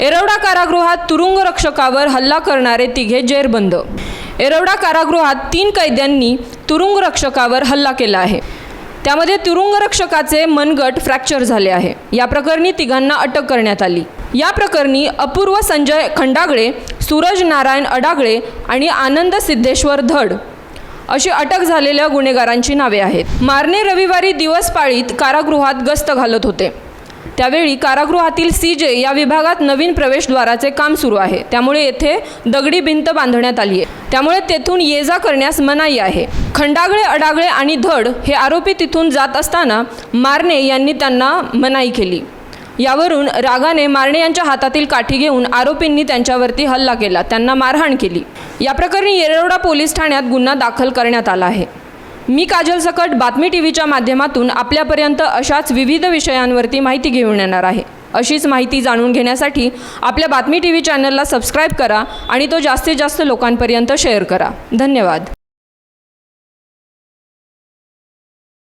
एरवडा कारागृहात तुरुंग रक्षकावर हल्ला करणारे तिघे जेरबंद. एरवडा कारागृहात तीन कैद्यांनी तुरुंग रक्षकावर हल्ला केला आहे. त्यामध्ये तुरुंगरक्षकाचे मनगट फ्रॅक्चर झाले आहे. या प्रकरणी तिघांना अटक करण्यात आली. या प्रकरणी अपूर्व संजय खंडागळे सूरज नारायण अडागळे आणि आनंद सिद्धेश्वर धड अशी अटक झालेल्या गुन्हेगारांची नावे आहेत. मारणे रविवारी दिवसपाळीत कारागृहात गस्त घालत होते. त्यावेळी कारागृहातील सी जे या विभागात नवीन प्रवेशद्वाराचे काम सुरू आहे. त्यामुळे येथे दगडी भिंत बांधण्यात आली आहे. त्यामुळे तेथून ये जा करण्यास मनाई आहे. खंडागळे अडागळे आणि धड हे आरोपी तिथून जात असताना मारणे यांनी त्यांना मनाई केली. यावरून रागाने मारणे यांच्या हातातील काठी घेऊन आरोपींनी त्यांच्यावरती हल्ला केला. त्यांना मारहाण केली. या प्रकरणी येरवडा पोलीस ठाण्यात गुन्हा दाखल करण्यात आला आहे. मी काजल सकट बातमी टी व्हीच्या माध्यमातून आपल्यापर्यंत अशाच विविध विषयांवरती माहिती घेऊन येणार आहे. अशीच माहिती जाणून घेण्यासाठी आपल्या बातमी टी व्ही चॅनलला सबस्क्राईब करा आणि तो जास्तीत जास्त लोकांपर्यंत शेअर करा. धन्यवाद.